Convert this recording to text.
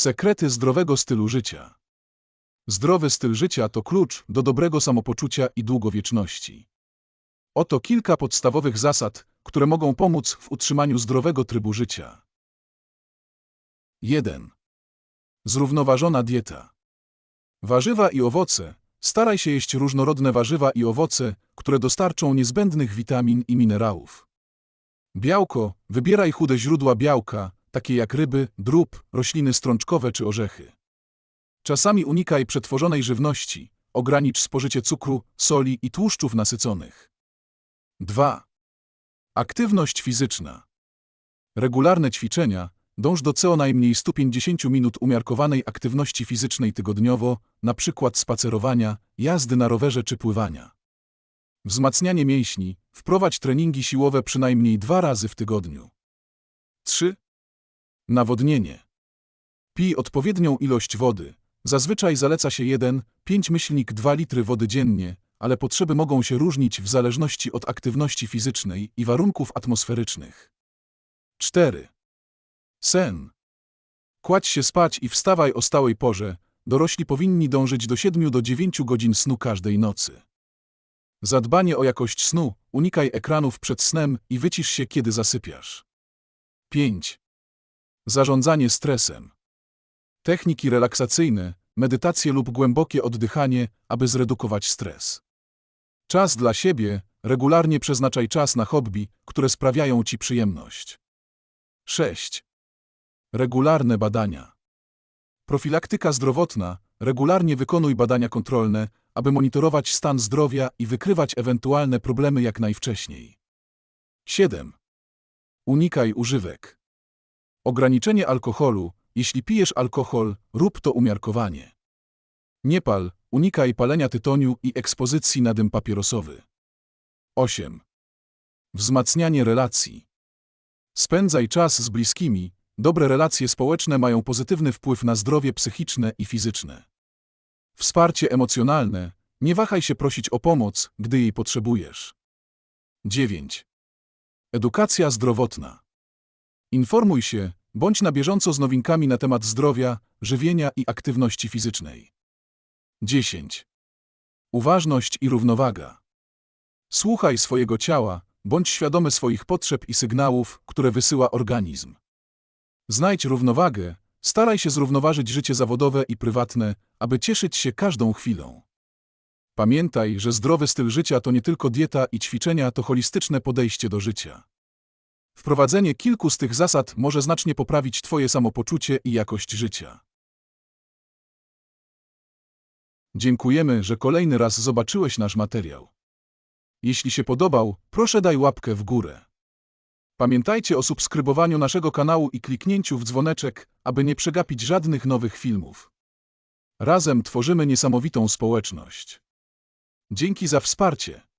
Sekrety zdrowego stylu życia. Zdrowy styl życia to klucz do dobrego samopoczucia i długowieczności. Oto kilka podstawowych zasad, które mogą pomóc w utrzymaniu zdrowego trybu życia. 1. Zrównoważona dieta. Warzywa i owoce. Staraj się jeść różnorodne warzywa i owoce, które dostarczą niezbędnych witamin i minerałów. Białko. Wybieraj chude źródła białka, takie jak ryby, drób, rośliny strączkowe czy orzechy. Czasami unikaj przetworzonej żywności, ogranicz spożycie cukru, soli i tłuszczów nasyconych. 2. Aktywność fizyczna. Regularne ćwiczenia, dąż do co najmniej 150 minut umiarkowanej aktywności fizycznej tygodniowo, np. spacerowania, jazdy na rowerze czy pływania. Wzmacnianie mięśni, wprowadź treningi siłowe przynajmniej dwa razy w tygodniu. 3. Nawodnienie. Pij odpowiednią ilość wody. Zazwyczaj zaleca się 1,5 myślnik 2 litry wody dziennie, ale potrzeby mogą się różnić w zależności od aktywności fizycznej i warunków atmosferycznych. 4. Sen. Kładź się spać i wstawaj o stałej porze. Dorośli powinni dążyć do 7 do 9 godzin snu każdej nocy. Zadbanie o jakość snu, unikaj ekranów przed snem i wycisz się, kiedy zasypiasz. 5. Zarządzanie stresem. Techniki relaksacyjne, medytacje lub głębokie oddychanie, aby zredukować stres. Czas dla siebie, regularnie przeznaczaj czas na hobby, które sprawiają ci przyjemność. 6. Regularne badania. Profilaktyka zdrowotna, regularnie wykonuj badania kontrolne, aby monitorować stan zdrowia i wykrywać ewentualne problemy jak najwcześniej. 7. Unikaj używek. Ograniczenie alkoholu. Jeśli pijesz alkohol, rób to umiarkowanie. Nie pal, unikaj palenia tytoniu i ekspozycji na dym papierosowy. 8. Wzmacnianie relacji. Spędzaj czas z bliskimi. Dobre relacje społeczne mają pozytywny wpływ na zdrowie psychiczne i fizyczne. Wsparcie emocjonalne. Nie wahaj się prosić o pomoc, gdy jej potrzebujesz. 9. Edukacja zdrowotna. Informuj się, bądź na bieżąco z nowinkami na temat zdrowia, żywienia i aktywności fizycznej. 10. Uważność i równowaga. Słuchaj swojego ciała, bądź świadomy swoich potrzeb i sygnałów, które wysyła organizm. Znajdź równowagę, staraj się zrównoważyć życie zawodowe i prywatne, aby cieszyć się każdą chwilą. Pamiętaj, że zdrowy styl życia to nie tylko dieta i ćwiczenia, to holistyczne podejście do życia. Wprowadzenie kilku z tych zasad może znacznie poprawić Twoje samopoczucie i jakość życia. Dziękujemy, że kolejny raz zobaczyłeś nasz materiał. Jeśli się podobał, proszę daj łapkę w górę. Pamiętajcie o subskrybowaniu naszego kanału i kliknięciu w dzwoneczek, aby nie przegapić żadnych nowych filmów. Razem tworzymy niesamowitą społeczność. Dzięki za wsparcie.